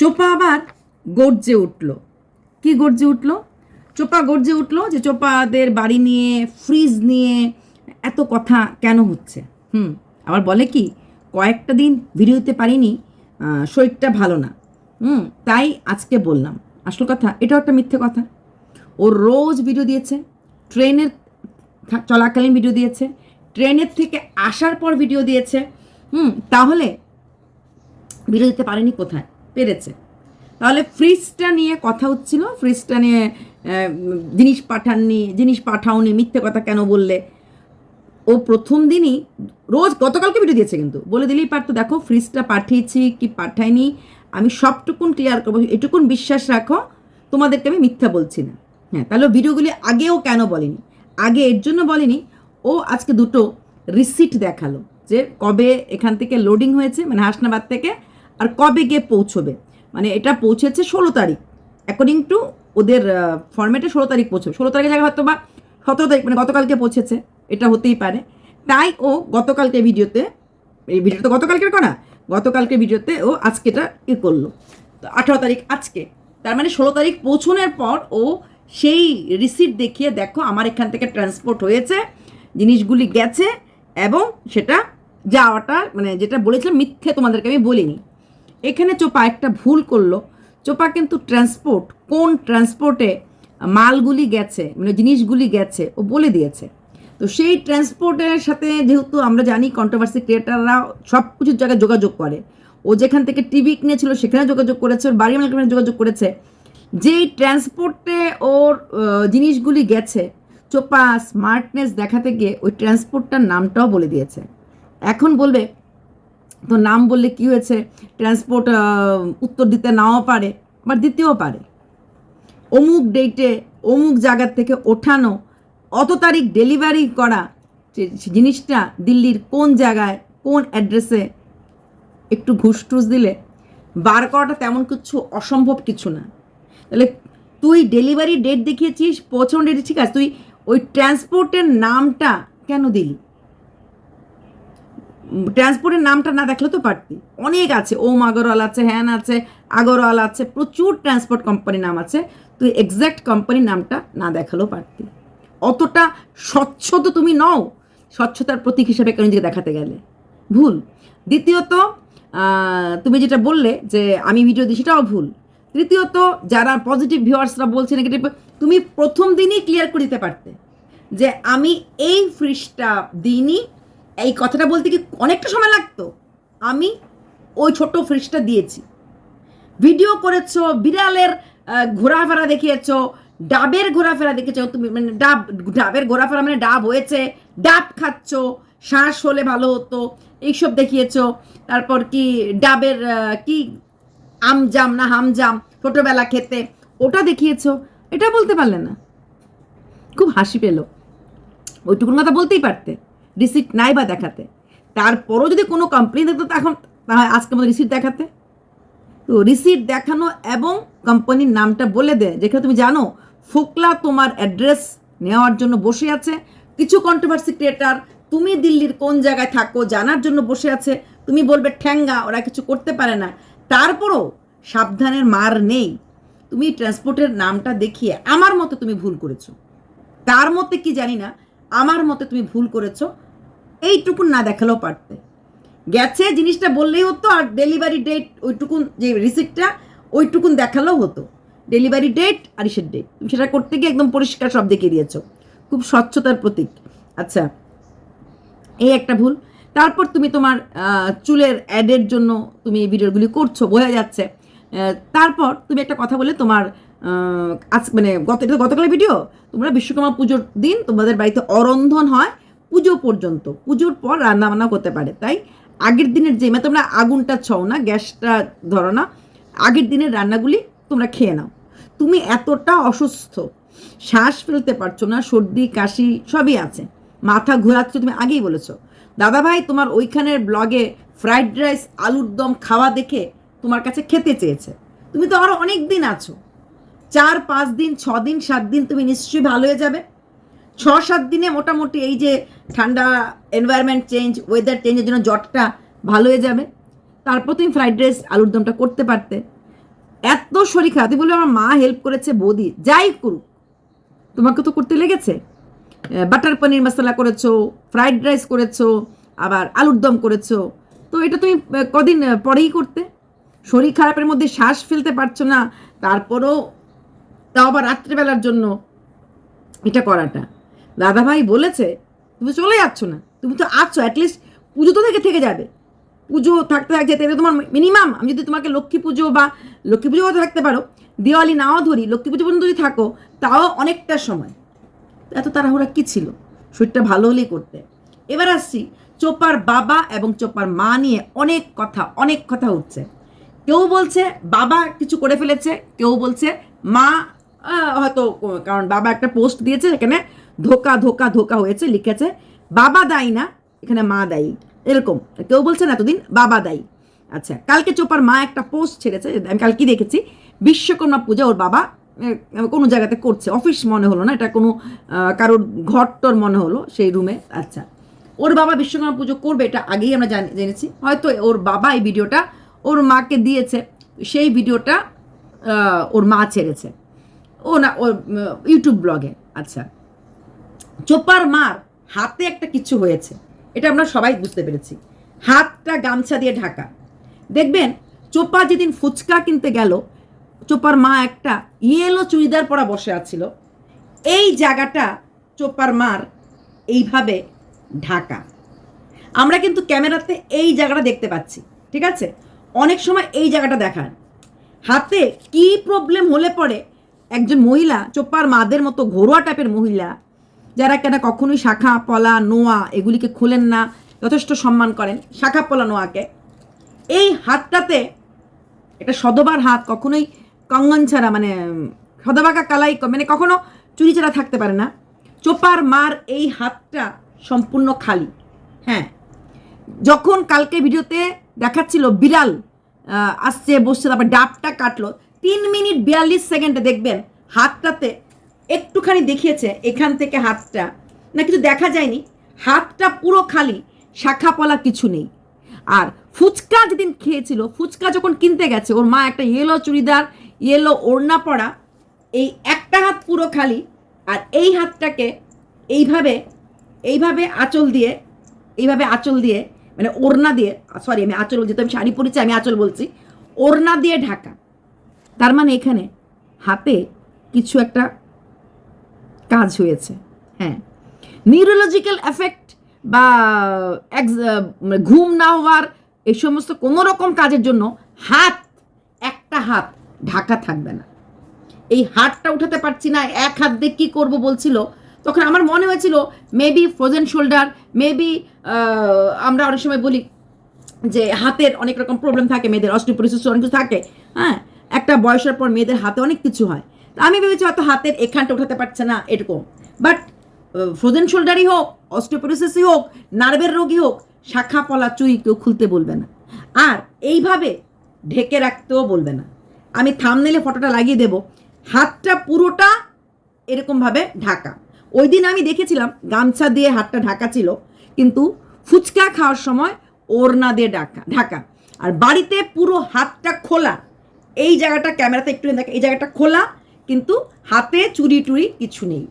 চোপা আবার গর্জে উঠল। কি গর্জে উঠল? চোপা গর্জে উঠল যে চোপাদের বাড়ি নিয়ে ফ্রিজ নিয়ে এত কথা কেন হচ্ছে? হুম, আবার বলে কি, কয়েকটা দিন ভিডিও দিতে পারিনি শরীরটা ভালো না। হুম, তাই আজকে বললাম। আসল কথা, এটাও একটা মিথ্যে কথা। ও রোজ ভিডিও দিয়েছে, ট্রেনের চলাকালীন ভিডিও দিয়েছে, ট্রেনের থেকে আসার পর ভিডিও দিয়েছে। হুম, তাহলে ভিডিও দিতে পারেনি কোথায়? পেরেছে। তাহলে ফ্রিজটা নিয়ে কথা হচ্ছিল, ফ্রিজটা নিয়ে জিনিস পাঠাননি, জিনিস পাঠাওনি, মিথ্যে কথা কেন বললে? ও প্রথম দিনই, রোজ গতকালকে ভিডিও দিয়েছে কিন্তু, বলে দিলেই পারতো, দেখো, ফ্রিজটা পাঠিয়েছি কি পাঠাইনি আমি সবটুকুন ক্লিয়ার করব, এটুকুন বিশ্বাস রাখো, তোমাদেরকে আমি মিথ্যা বলছি না। হ্যাঁ তাহলে ভিডিওগুলি আগেও কেন বলেনি? আগে এর জন্য বলেনি, ও আজকে দুটো রিসিট দেখাল, যে কবে এখান থেকে লোডিং হয়েছে মানে হাসনাবাদ থেকে আর কবে গিয়ে পৌঁছবে? মানে এটা পৌঁছেছে ষোলো তারিখ। অ্যাকর্ডিং টু ওদের ফর্মেটে ষোলো তারিখ পৌঁছবে। ষোলো তারিখের জায়গায় হয়তো বা সতেরো তারিখ মানে গতকালকে পৌঁছেছে। এটা হতেই পারে। তাই ও গতকালকে ভিডিওতে, এই ভিডিও তো গতকালকের করা গতকালকে ভিডিওতে ও আজকে এটা ই করল। তো আঠারো তারিখ আজকে। তার মানে ষোলো তারিখ পৌঁছনের পর ও সেই রিসিট দেখিয়ে দেখো আমার এখান থেকে ট্রান্সপোর্ট হয়েছে, জিনিসগুলি গেছে এবং সেটা যাওয়াটা মানে যেটা বলেছিলাম মিথ্যে তোমাদেরকে আমি বলিনি। এখানে চোপা একটা ভুল করল। চোপা কিন্তু ট্রান্সপোর্ট কোন ট্রান্সপোর্টে মালগুলি গেছে মানে জিনিসগুলি গেছে, ও বলে দিয়েছে। তো সেই ট্রান্সপোর্টের সাথে যেহেতু আমরা জানি কন্ট্রোভার্সি ক্রিয়েটাররা সব কিছুর জায়গায় যোগাযোগ করে। ও যেখান থেকে টিভি কিনেছিল সেখানে যোগাযোগ করেছে, ওর বাড়ি মালিকের যোগাযোগ করেছে। যেই ট্রান্সপোর্টে ওর জিনিসগুলি গেছে, চোপা স্মার্টনেস দেখাতে গিয়ে ওই ট্রান্সপোর্টটার নামটাও বলে দিয়েছে। এখন বলবে তো নাম বললে কি হয়েছে? ট্রান্সপোর্ট উত্তর দিতে নাও পারে, বা দিতেও পারে। অমুক ডেটে অমুক জায়গার থেকে ওঠানো, অত তারিখ ডেলিভারি করা জিনিসটা দিল্লির কোন জায়গায়, কোন অ্যাড্রেসে একটু ঘুষ টুস দিলে, বার করাটা তেমন কিছু অসম্ভব কিছু না। তাহলে তুই ডেলিভারি ডেট দেখিয়েছিস পৌঁছানো ডেট ঠিক আছে, তুই ওই ট্রান্সপোর্টের নামটা কেন দিলি? ট্রান্সপোর্টের নামটা না দেখলে তো পারতি। অনেক আছে, ওম আগরওয়াল আছে, হ্যান আছে, আগরওয়াল আছে, প্রচুর ট্রান্সপোর্ট কোম্পানির নাম আছে তুই এক্স্যাক্ট কোম্পানির নামটা না দেখালেও পারতি। অতটা স্বচ্ছ তো তুমি নও, স্বচ্ছতার প্রতীক হিসেবে কেন নিজেকে দেখাতে গেলে। ভুল। দ্বিতীয়ত তুমি যেটা বললে যে আমি ভিডিও দিই, সেটাও ভুল। তৃতীয়ত, যারা পজিটিভ ভিউয়ার্সরা বলছে নেগেটিভ তুমি প্রথম দিনই ক্লিয়ার করে দিতে পারতে যে আমি এই ফ্রিজটা দিইনি এই কথাটা বলতে কি অনেকটা সময় লাগতো? আমি ওই ছোট ফ্রিজটা দিয়েছি। ভিডিও করেছ, বিড়ালের ঘোরাফেরা দেখিয়েছো, ডাবের ঘোরাফেরা দেখেছ তুমি মানে ডাব, ডাবের ঘোরাফেরা মানে ডাব হয়েছে, ডাব খাচ্ছ শ্বাস হলে ভালো হতো, এইসব দেখিয়েছো। তারপর কি ডাবের কি আমজাম না হামজাম ছোটোবেলা খেতে, ওটা দেখিয়েছ, এটা বলতে পারলে না। খুব হাসি পেল। ওইটুকুন কথা বলতেই পারতে। রিসিট নাই বা দেখাতে। তারপরও যদি কোনো কমপ্লেন দিত তখন তাহলে আজকে আমাদের রিসিট দেখাতে। তো রিসিট দেখানো এবং কোম্পানির নামটা বলে দে যেখানে তুমি জানো, ফোকলা তোমার অ্যাড্রেস নেওয়ার জন্য বসে আছে। কিছু কন্ট্রোভার্সি ক্রিয়েটার তুমি দিল্লির কোন জায়গায় থাকো জানার জন্য বসে আছে। তুমি বলবে, ঠ্যাঙ্গা, ওরা কিছু করতে পারে না। তারপরও সাবধানের মার নেই। তুমি ট্রান্সপোর্টের নামটা দেখিয়ে আমার মতে তুমি ভুল করেছ। তার মতে কি জানি না, আমার মতে তুমি ভুল করেছ। এইটুকুন না দেখালেও পারতে। গেছে, জিনিসটা বললেই হতো আর ডেলিভারি ডেট ওইটুকুন, যে রিসিপ্টটা ওইটুকুন দেখালেও হতো। ডেলিভারি ডেট আর ইসের ডেট তুমি সেটা করতে গিয়ে একদম পরিষ্কার সব দেখিয়ে দিয়েছ। খুব স্বচ্ছতার প্রতীক। আচ্ছা এই একটা ভুল। তারপর তুমি তোমার চুলের অ্যাডের জন্য তুমি এই ভিডিওগুলি করছ, বোঝা যাচ্ছে। তারপর তুমি একটা কথা বলে তোমার আজ মানে গত, এটা গতকালের ভিডিও তোমরা বিশ্বকর্মা পুজোর দিন তোমাদের বাড়িতে অরন্ধন হয় পুজো পর্যন্ত, পুজোর পর রান্নাবান্না করতে পারে, তাই? আগের দিনের যে মানে তোমরা আগুনটা ছও না, গ্যাসটা ধরো না, আগের দিনের রান্নাগুলি তোমরা খেয়ে নাও। তুমি এতটা অসুস্থ, শ্বাস ফেলতে পারছ না, সর্দি, কাশি, সবই আছে। মাথা ঘোরাচ্ছ, তুমি আগেই বলেছ। দাদাভাই, তোমার ওইখানের ব্লগে ফ্রাইড রাইস, আলুর দম খাওয়া দেখে তোমার কাছে খেতে চেয়েছে। তুমি তো আরও অনেক দিন আছো। চার, পাঁচ দিন, ছ দিন, সাত দিন তুমি নিশ্চয়ই ভালো হয়ে যাবে। ছ সাত দিনে মোটামুটি এই যে ঠান্ডা এনভায়রনমেন্ট চেঞ্জ ওয়েদার চেঞ্জের জন্য জ্বরটা ভালো হয়ে যাবে। তারপর তুমি ফ্রাইড রাইস আলুর দমটা করতে পারতে। এত শরীর খারাপ। তুই বলবি, আমার মা হেল্প করেছে বৌদি। যাই করুক, তোমাকে তো করতে লেগেছে। বাটার পনির মশলা করেছ ফ্রাইড রাইস করেছ, আবার আলুর দম করেছ। তো এটা তুমি কদিন পরেই করতে। শরীর খারাপের মধ্যে শ্বাস ফেলতে পারছ না। তারপরও তাও আবার রাত্রিবেলার জন্য এটা করাটা। দাদাভাই বলেছে, তুমি চলে যাচ্ছ না, তুমি তো আছো অ্যাটলিস্ট পুজো তো থেকে থেকে যাবে। পুজো থাকতে থাকতে যেতে তোমার মিনিমাম আমি যদি তোমাকে লক্ষ্মী পুজো বা লক্ষ্মী পুজোও থাকতে পারো, দিওয়ালি নাও ধরি, লক্ষ্মী পুজো পর্যন্ত যদি থাকো, তাও অনেকটা সময়। এত তাড়াহুড়া কী ছিল? শরীরটা ভালো হলেই করতে। এবার আসছি, চোপার বাবা এবং চোপার মা নিয়ে অনেক কথা অনেক কথা উঠছে কেউ বলছে, বাবা কিছু করে ফেলেছে। কেউ বলছে, মা হয়তো কারণ বাবা একটা পোস্ট দিয়েছে এখানে ধোকা ধোকা ধোকা হয়েছে, লিখেছে, বাবা দায়ী না, এখানে মা দায়ী। এরকম। কেউ বলছে না এতদিন, বাবা দায়ী। আচ্ছা কালকে চোপার মা একটা পোস্ট ছেড়েছে, আমি কালকে দেখেছি, বিশ্বকর্মা পূজা ওর বাবা কোনো জায়গাতে করছে, অফিস মনে হলো না, এটা কোনো কারোর ঘরটর মনে হলো, সেই রুমে আচ্ছা। ওর বাবা বিশ্বকর্মা পুজো করবে, এটা আগেই আমরা জানি, জেনেছি। হয়তো ওর বাবা এই ভিডিওটা ওর মাকে দিয়েছে, সেই ভিডিওটা ওর মা ছেড়েছে। ও না, ও ইউটিউব ব্লগে আচ্ছা। চোপার মার হাতে একটা কিছু হয়েছে, এটা আমরা সবাই বুঝতে পেরেছি। হাতটা গামছা দিয়ে ঢাকা। দেখবেন, চোপা যেদিন ফুচকা কিনতে গেল, চোপার মা একটা ইয়েলো চুড়িদার পরা বসে আছিল। এই জায়গাটা চোপার মার এইভাবে ঢাকা। আমরা কিন্তু ক্যামেরাতে এই জায়গাটা দেখতে পাচ্ছি, ঠিক আছে? অনেক সময় এই জায়গাটা দেখান হাতে কি প্রবলেম হলে পরে একজন মহিলা চোপার মাদের মতো ঘরোয়া টাইপের মহিলা, যারা কেন কখনোই শাখা, পলা, নোয়া এগুলিকে খোলেন না, যথেষ্ট সম্মান করেন। শাখা, পলা, নোয়াকে। এই হাতটাতে একটা সদবার হাত, কখনোই কঙ্গন ছাড়া মানে সদবাকা কালাই মানে কখনো চুরি ছাড়া থাকতে পারে না। চোপার মার এই হাতটা সম্পূর্ণ খালি। হ্যাঁ। যখন কালকে ভিডিওতে দেখাচ্ছিল বিড়াল আসছে, বসছে, তারপর ডাবটা কাটলো তিন মিনিট বিয়াল্লিশ সেকেন্ডে দেখবেন হাতটাতে একটুখানি দেখিয়েছে এখান থেকে হাতটা। না, কিছু দেখা যায়নি। হাতটা পুরো খালি, শাখা পলা কিছু নেই। আর ফুচকা যেদিন খেয়েছিল, ফুচকা যখন কিনতে গেছে, ওর মা একটা ইয়েলো চুড়িদার ইয়েলো ওড়না পরা, এই একটা হাত পুরো খালি, আর এই হাতটাকে এইভাবে এইভাবে আঁচল দিয়ে, এইভাবে আঁচল দিয়ে মানে ওড়না দিয়ে সরি আমি আঁচল যেহেতু আমি শাড়ি পরেছি, আমি আঁচল বলছি, ওড়না দিয়ে ঢাকা। তার মানে এখানে হাতে কিছু একটা কাজ হয়েছে হ্যাঁ। নিউরোলজিক্যাল এফেক্ট বা ঘুম না হওয়ার এই সমস্ত কোনো রকম কাজের জন্য হাত, একটা হাত ঢাকা থাকবে না। এই হাতটা উঠাতে পারছি না, এক হাত দিয়ে কী করব বলছিল, তখন আমার মনে হয়েছিল মেবি ফ্রোজেন শোল্ডার মেবি আমরা অনেক সময় বলি যে হাতের অনেক রকম প্রবলেম থাকে, মেয়েদের অস্টিওপোরোসিস অনেক কিছু থাকে হ্যাঁ। একটা বয়সের পর মেয়েদের হাতে অনেক কিছু হয়। তা আমি ভেবেছি হয়তো হাতের এখানটা উঠাতে পারছে না এরকম। বাট ফ্রোজেন শোল্ডারই হোক অস্টিওপোরোসিসই হোক নার্ভের রোগী হোক, শাখা পলা চুই কেউ খুলতে বলবে না। আর এইভাবে ঢেকে রাখতেও বলবে না। আমি থামনেলে ফটোটা লাগিয়ে দেব। হাতটা পুরোটা এরকমভাবে ঢাকা। ওই দিন আমি দেখেছিলাম গামছা দিয়ে হাতটা ঢাকা ছিল, কিন্তু ফুচকা খাওয়ার সময় ওড়না দিয়ে ঢাকা ঢাকা। আর বাড়িতে পুরো হাতটা খোলা। এই জায়গাটা ক্যামেরাতে একটু দেখ, এই জায়গাটা খোলা, কিন্তু হাতে চুরি টুরি কিছু নেই।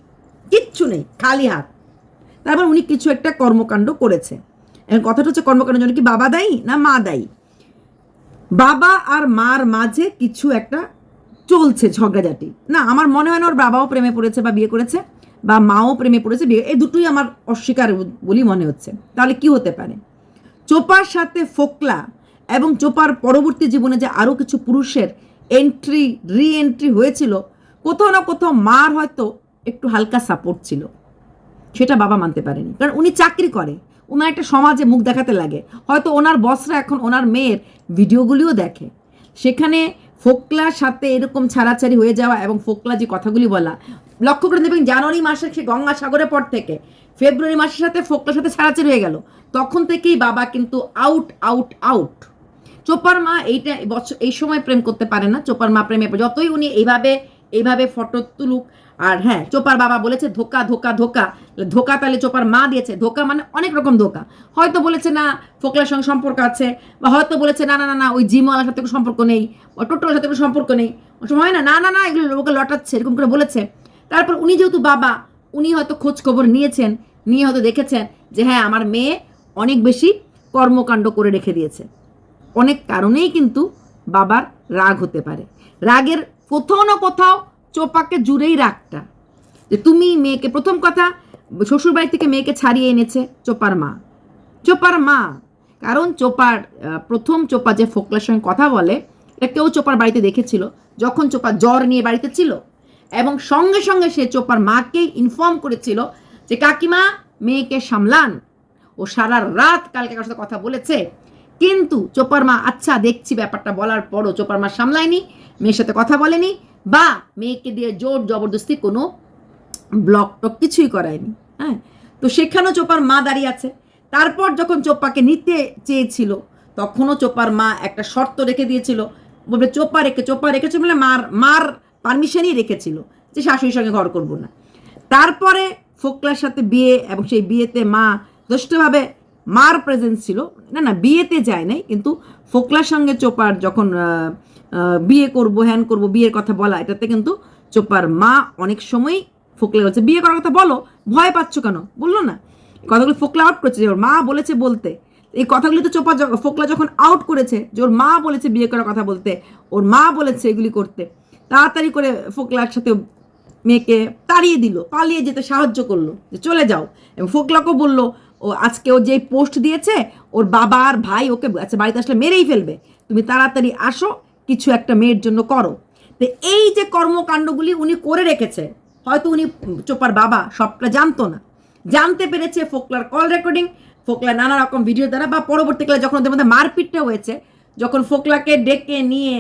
কিচ্ছু নেই, খালি হাত। তারপর উনি কিছু একটা কর্মকাণ্ড করেছে। এখন কথাটা হচ্ছে কর্মকাণ্ডের জন্য কি বাবা দায়ী না মা দায়ী? বাবা আর মার মাঝে কিছু একটা চলছে ঝগড়াঝাটি। না, আমার মনে হয় না ওর বাবাও প্রেমে পড়েছে বা বিয়ে করেছে, বা মাও প্রেমে পড়েছে, বিয়ে এই দুটোই আমার অস্বীকার বলি মনে হচ্ছে। তাহলে কি হতে পারে? চোপার সাথে ফোকলা এবং চোপার পরবর্তী জীবনে যে আরও কিছু পুরুষের এন্ট্রি রি এন্ট্রি হয়েছিল, কোথাও না কোথাও মার হয়তো একটু হালকা সাপোর্ট ছিল। সেটা বাবা মানতে পারেনি। কারণ উনি চাকরি করে ওনার একটা সমাজে মুখ দেখাতে লাগে। হয়তো ওনার বসরা এখন ওনার মেয়ের ভিডিওগুলিও দেখে। সেখানে ফোকলার সাথে এরকম ছাড়াছাড়ি হয়ে যাওয়া এবং ফোকলা যে কথাগুলি বলা, লক্ষ্য করে দেখবেন জানুয়ারি মাসে সে গঙ্গাসাগরের পর থেকে, ফেব্রুয়ারি মাসের সাথে ফোকলার সাথে ছাড়াছাড়ি হয়ে গেল। তখন থেকেই বাবা কিন্তু আউট আউট আউট চোপার মা এইটা বছর, এই সময় প্রেম করতে পারে না। চোপার মা প্রেমে যতই উনি এইভাবে এইভাবে ফটো তুলুক, আর হ্যাঁ চোপার বাবা বলেছে ধোকা ধোকা ধোকা। ধোকা তাহলে চোপার মা দিয়েছে। ধোকা মানে অনেক রকম ধোকা। হয়তো বলেছে না, ফোকলার সঙ্গে সম্পর্ক আছে, বা হয়তো বলেছে না না না না, ওই জিমওয়ালার সাথে কোনো সম্পর্ক নেই, বা টোটোর সাথে কোনো সম্পর্ক নেই। হয় না না না না, এগুলো লোকে লটাচ্ছে, এরকম করে বলেছে। তারপর উনি যেহেতু বাবা, উনি হয়তো খোঁজ খবর নিয়েছেন, নিয়ে হয়তো দেখেছেন যে হ্যাঁ আমার মেয়ে অনেক বেশি কর্মকাণ্ড করে রেখে দিয়েছে। অনেক কারণেই কিন্তু বাবার রাগ হতে পারে। রাগের কোথাও না কোথাও চোপাকে জুড়েই রাগটা যে তুমি মেয়েকে, প্রথম কথা, শ্বশুরবাড়ি থেকে মেয়েকে ছাড়িয়ে এনেছে চোপার মা। চোপার মা, কারণ চোপার প্রথম চোপা যে ফোকলার সঙ্গে কথা বলে, এটা কেউ চোপার বাড়িতে দেখেছিল, যখন চোপা জ্বর নিয়ে বাড়িতে ছিল এবং সঙ্গে সঙ্গে সে চোপার মাকেই ইনফর্ম করেছিল যে, কাকিমা, মেয়েকে সামলান। ও সারা রাত কালকে কারোর সাথে কথা বলেছে কিন্তু চোপার মা আচ্ছা দেখছি ব্যাপারটা বলার পরও চোপার মা সামলায়নি, মেয়ের সাথে কথা বলেনি, বা মেয়েকে দিয়ে জোর জবরদস্তি কোনো ব্লক টক কিছুই করায়নি হ্যাঁ? তো সেখানেও চোপার মা দাঁড়িয়ে আছে। তারপর যখন চোপাকে নিতে চেয়েছিল, তখনও চোপার মা একটা শর্ত রেখে দিয়েছিল। বলবে চোপা রেখে চোপা রেখেছে বলে মার মার পারমিশনই রেখেছিল যে শাশুড়ির সঙ্গে ঘর করব না। তারপরে ফোকলার সাথে বিয়ে, এবং সেই বিয়েতে মা যথেষ্টভাবে মার প্রেজেন্স ছিল। না না, বিয়েতে যায় নাই, কিন্তু ফোকলার সঙ্গে চোপার যখন বিয়ে করব, হ্যান করব, বিয়ের কথা বলা, এটাতে কিন্তু চোপার মা অনেক সময়ই ফোকলা বলছে, বিয়ে করার কথা বলো, ভয় পাচ্ছ কেন? বলল না। কথাগুলো ফোকলা আউট করেছে, যে ওর মা বলেছে বলতে। এই কথাগুলি তো চোপা ফোকলা যখন আউট করেছে, যে ওর মা বলেছে বিয়ে করার কথা বলতে, ওর মা বলেছে এগুলি করতে, তাড়াতাড়ি করে ফোকলার সাথে মেয়েকে তাড়িয়ে দিল, পালিয়ে যেতে সাহায্য করল, যে চলে যাও। এবং ফোকলাকেও বলল ও আজকে ও যে পোস্ট দিয়েছে, ওর বাবা আর ভাই ওকে আচ্ছা বাড়িতে আসলে মেরেই ফেলবে। তুমি তাড়াতাড়ি আসো, কিছু একটা মেয়ের জন্য করো। তো এই যে কর্মকাণ্ডগুলি উনি করে রেখেছে, হয়তো উনি চোপার বাবা, সবটা জানতো না। জানতে পেরেছে ফোকলার কল রেকর্ডিং, ফোকলা নানা রকম ভিডিও দ্বারা, বা পরবর্তীকালে যখন ওদের মধ্যে মারপিটটা হয়েছে, যখন ফোকলাকে ডেকে নিয়ে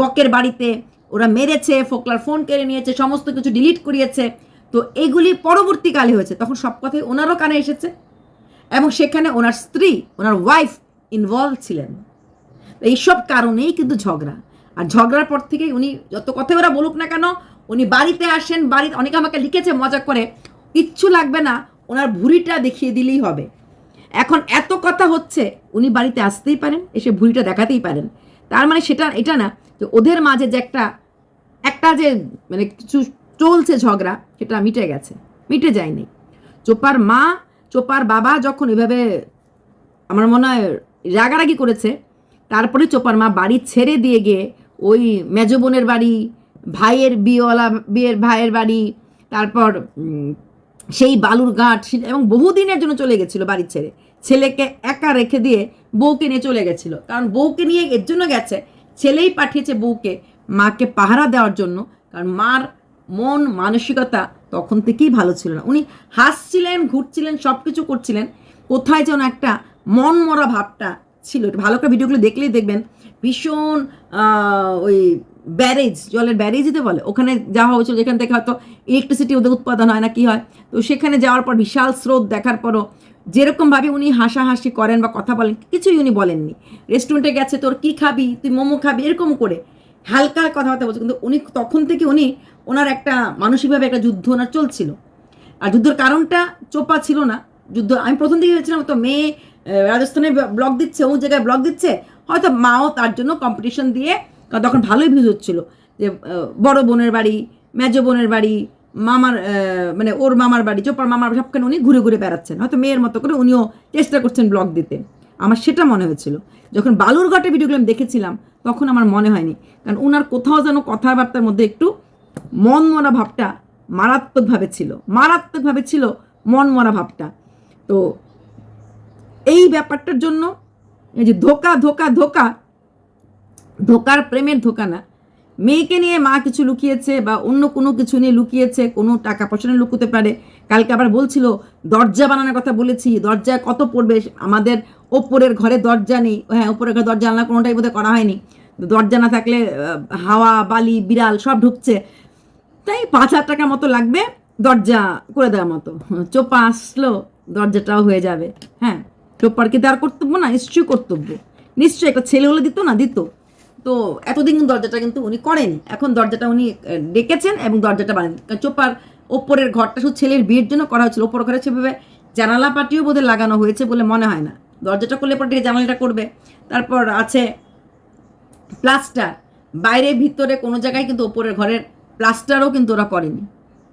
বকের বাড়িতে ওরা মেরেছে, ফোকলার ফোন কেড়ে নিয়েছে, সমস্ত কিছু ডিলিট করিয়েছে, তো এগুলি পরবর্তীকালে হয়েছে। তখন সব কথাই ওনারও কানে এসেছে। এবং সেখানে ওনার স্ত্রী, ওনার ওয়াইফ ইনভলভ ছিলেন। এইসব কারণেই কিন্তু ঝগড়া। আর ঝগড়ার পর থেকেই উনি যত কথাই ওরা বলুক না কেন, উনি বাড়িতে আসেন, বাড়িতে অনেকে আমাকে লিখেছে মজা করে, কিচ্ছু লাগবে না, ওনার ভুঁড়িটা দেখিয়ে দিলেই হবে। এখন এত কথা হচ্ছে, উনি বাড়িতে আসতেই পারেন, এসে ভুঁড়িটা দেখাতেই পারেন। তার মানে সেটা, এটা না যে ওদের মাঝে যে একটা একটা যে মানে কিছু চলছে ঝগড়া, সেটা মিটে গেছে, মিটে যায়নি। চোপার মা চোপার বাবা যখন এভাবে আমার মনে হয় রাগারাগি করেছে, তারপরে চোপার মা বাড়ি ছেড়ে দিয়ে গিয়ে ওই মেজ বোনের বাড়ি, ভাইয়ের বিয়েওয়ালা, বিয়ের ভাইয়ের বাড়ি, তারপর সেই বালুর ঘাট এবং বহুদিনের জন্য চলে গেছিল বাড়ি ছেড়ে। ছেলেকে একা রেখে দিয়ে বউকে নিয়ে চলে গেছিল। কারণ বউকে নিয়ে এর জন্য গেছে, ছেলেই পাঠিয়েছে বউকে মাকে পাহারা দেওয়ার জন্য। কারণ মার মন, মানসিকতা তখন থেকেই ভালো ছিল না। উনি হাসছিলেন, ঘুরছিলেন সব কিছু করছিলেন। কোথায় যেন একটা মন মরা ভাবটা ছিল। ভালো করে ভিডিওগুলো দেখলেই দেখবেন, ভীষণ ওই ব্যারেজ, জলের ব্যারেজ ব্যারেজই বলে, ওখানে যাওয়া হয়েছিল। যেখান থেকে হয়তো ইলেকট্রিসিটি ওদের উৎপাদন হয় না, কি হয়। তো সেখানে যাওয়ার পর বিশাল স্রোত দেখার পরও যেরকমভাবে উনি হাসাহাসি করেন বা কথা বলেন, কিছুই উনি বলেননি। রেস্টুরেন্টে গেছে, তোর কি খাবি? তুই মোমো খাবি? এরকম করে হালকা কথাবার্তা বলছে, কিন্তু উনি তখন থেকে উনি ওনার একটা মানসিকভাবে একটা যুদ্ধ ওনার চলছিল। আর যুদ্ধের কারণটা চোপা ছিল না। যুদ্ধ, আমি প্রথম দিকে ভেবেছিলাম তো মেয়ে রাজস্থানে ব্লগ দিচ্ছে, অমুক জায়গায় ব্লগ দিচ্ছে, হয়তো মাও তার জন্য কম্পিটিশন দিয়ে তখন ভালোই ভিউজ হচ্ছিল যে বড় বোনের বাড়ি, মেজো বোনের বাড়ি, মামার মানে ওর মামার বাড়ি, চোপার মামার সবখানে উনি ঘুরে ঘুরে বেড়াচ্ছেন। হয়তো মেয়ের মতো করে উনিও চেষ্টা করছেন ব্লগ দিতে। আমার সেটা মনে হয়েছিল। যখন বালুরঘাটে ভিডিওগুলো আমি দেখেছিলাম, তখন আমার মনে হয়নি। কারণ ওনার কোথাও যেন কথাবার্তার মধ্যে একটু মন মরা ভাবটা মারাত্মকভাবে ছিল। মারাত্মকভাবে ছিল মন মরা ভাবটা। তো এই ব্যাপারটার জন্য এই যে ধোকা ধোকা ধোকা, ধোকার প্রেমের ধোকা না মেয়েকে নিয়ে মা কিছু লুকিয়েছে বা অন্য কোনো কিছু নিয়ে লুকিয়েছে, কোনো টাকা পয়সা নিয়ে লুকোতে পারে। কালকে আবার বলছিল, দরজা বানানোর কথা বলেছি দরজা কত পড়বে? আমাদের ওপরের ঘরে দরজা নেই। হ্যাঁ ওপরের ঘরে দরজা আনলা কোনোটাই বোধহয় করা হয়নি। দরজা না থাকলে হাওয়া, বালি, বিড়াল সব ঢুকছে। তাই পাঁচ হাজার টাকা মতো লাগবে দরজা করে দেওয়ার মতো। চোপা আসলো, দরজাটাও হয়ে যাবে। হ্যাঁ চোপার কি তার কর্তব্য না? নিশ্চয়ই কর্তব্য। নিশ্চয়ই একটা ছেলে হলে দিত না? দিত। তো এতদিন দরজাটা কিন্তু উনি করেনি। এখন দরজাটা উনি ডেকেছেন এবং দরজাটা বানান চোপার ওপরের ঘরটা শুধু ছেলের বিয়ের জন্য করা হয়েছিল, ওপর ঘরে সেভাবে জানালা পাটিও বোধহয় লাগানো হয়েছে বলে মনে হয় না। দরজাটা করলে পরে থেকে জানালাটা করবে। তারপর আছে প্লাস্টার। বাইরে ভিতরে কোনো জায়গায় কিন্তু ওপরের ঘরের প্লাস্টারও কিন্তু ওরা করেনি।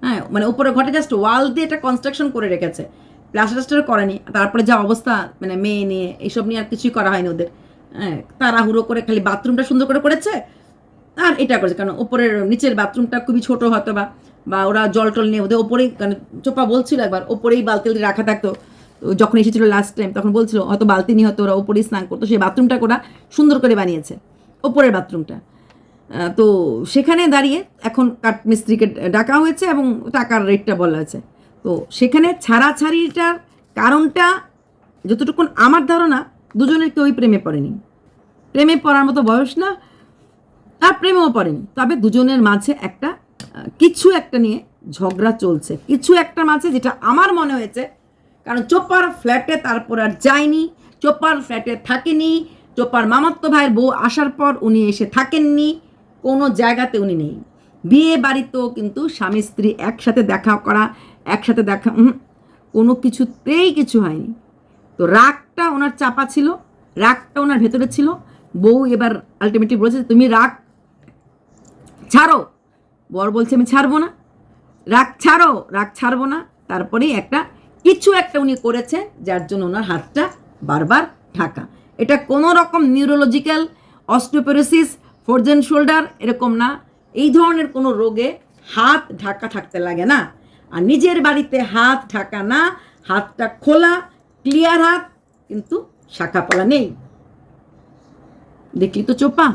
হ্যাঁ মানে ওপরের ঘরে জাস্ট ওয়াল দিয়ে একটা কনস্ট্রাকশন করে রেখেছে। প্লাস্টার করেনি। তারপরে যা অবস্থা মানে মেয়ে নিয়ে এইসব নিয়ে আর কিছুই করা হয়নি ওদের। তাড়াহুড়ো করে খালি বাথরুমটা সুন্দর করে করেছে, আর এটা করেছে, কারণ ওপরের, নিচের বাথরুমটা খুবই ছোট হয়তো বা বা ওরা জল টল নিয়ে ওদের ওপরেই, কারণ চোপা বলছিল একবার, ওপরেই বালতি রাখা থাকতো যখন এসেছিল লাস্ট টাইম তখন বলছিল, হয়তো বালতি নিয়ে হতো ওরা ওপরেই স্নান করতো, সেই বাথরুমটা ওরা সুন্দর করে বানিয়েছে, ওপরের বাথরুমটা। তো সেখানে দাঁড়িয়ে এখন কাঠ মিস্ত্রিকে ডাকা হয়েছে এবং টাকার রেটটা বলা হয়েছে। তো সেখানে ছাড়াছাড়িটার কারণটা যতটুকু আমার ধারণা দুজনের কেউই প্রেমে পড়েনি। প্রেমে পড়ার মতো বয়স না, আর প্রেমেও পড়েনি। তবে দুজনের মাঝে একটা কিছু একটা নিয়ে ঝগড়া চলছে। কিছু একটা মাঝে যেটা আমার মনে হয়েছে, কারণ চোপার ফ্ল্যাটে তারপর আর যায়নি, চোপার ফ্ল্যাটে থাকেনি, চোপার মামাত্ম ভাইয়ের বউ আসার পর উনি এসে থাকেননি, কোনো জায়গাতে উনি নেই। বিয়ে বাড়িতেও কিন্তু স্বামী স্ত্রী একসাথে দেখা করা, একসাথে দেখা কোনো কিছুতেই কিছু হয়নি। তো রাগটা ওনার চাপা ছিল, রাগটা ওনার ভেতরে ছিল। বউ এবার আলটিমেটলি বলেছে, তুমি রাগ ছাড়ো। বর বলছে, আমি ছাড়বো না। রাগ ছাড়ো, রাগ ছাড়বো না। তারপরেই একটা, কিছু একটা উনি করেছে যার জন্য ওনার হাতটা বারবার ঢাকা। এটা কোনো রকম নিউরোলজিক্যাল অস্টিওপেরোসিস ফোরজেন শোল্ডার এরকম না। এই ধরনের কোনো রোগে হাত ঢাকা থাকতে লাগে না। আর নিজের বাড়িতে হাত ঢাকা না, হাতটা খোলা ক্লিয়ার হাত, কিন্তু শাখাপলা নেই। দেখলি তো চোপা?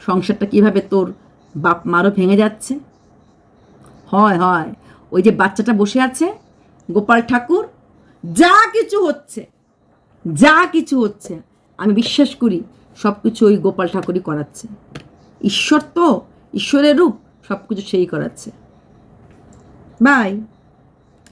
সংসারটা কীভাবে তোর বাপ মারও ভেঙে যাচ্ছে? হয় হয়। ওই যে বাচ্চাটা বসে আছে, গোপাল ঠাকুর, যা কিছু হচ্ছে, যা কিছু হচ্ছে, আমি বিশ্বাস করি সব কিছু ওই গোপাল ঠাকুরই করাচ্ছে। ঈশ্বর তো, ঈশ্বরের রূপ, সব কিছু সেই করাচ্ছে। বাই